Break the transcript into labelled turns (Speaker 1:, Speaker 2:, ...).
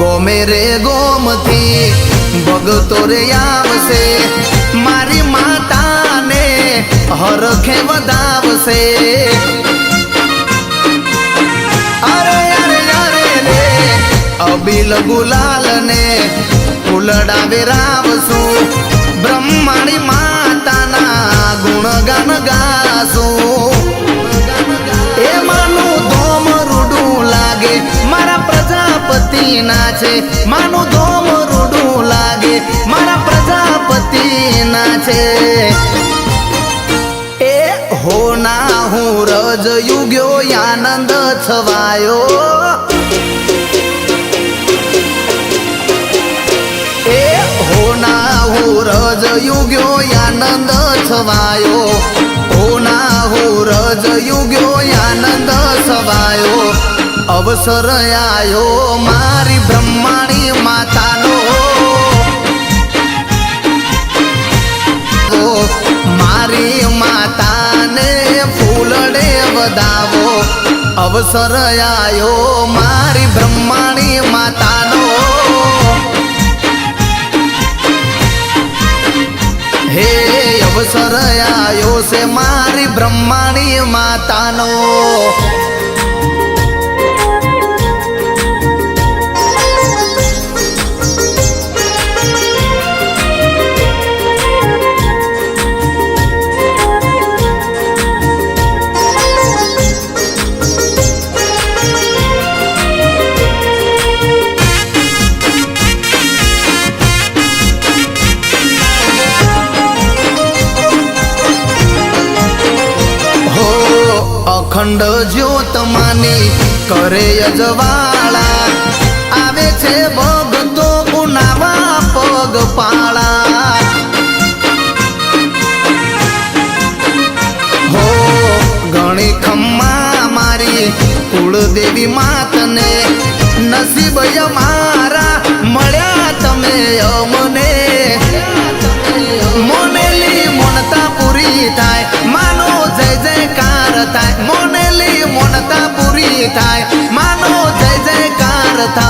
Speaker 1: ગોમે રે ગોમથી. ભગતો રે આવશે, મારી માતાને હરખે વધાવશે અરે અરે અરે રે, અબિલ ગુલાલને ફૂલડાવે ફૂલડા ના છે. માનું ધોમ રૂડું લાગે. મારા પ્રજાપતિ ના છે. એ હો ના, હું રજ યુગ્યો આનંદ છવાયો. એ હો ના, હું યુગ્યો આનંદ છવાયો. હો ના, હું રજ યુગ્યો અવસર આવ્યો મારી બ્રહ્માણી માતાનો. મારી માતાને ફૂલડે વધાવો. અવસર આવ્યો મારી બ્રહ્માણી માતાનો. હે, અવસર આવ્યો છે મારી બ્રહ્માણી માતાનો. અખંડ જ્યોત માની કરે અજવાળા. આવે છે ભગતો ઉનાવા પગ પાળા. હો ગણી ખમ્મા મારી કુળદેવી માતને નસીબ યમા た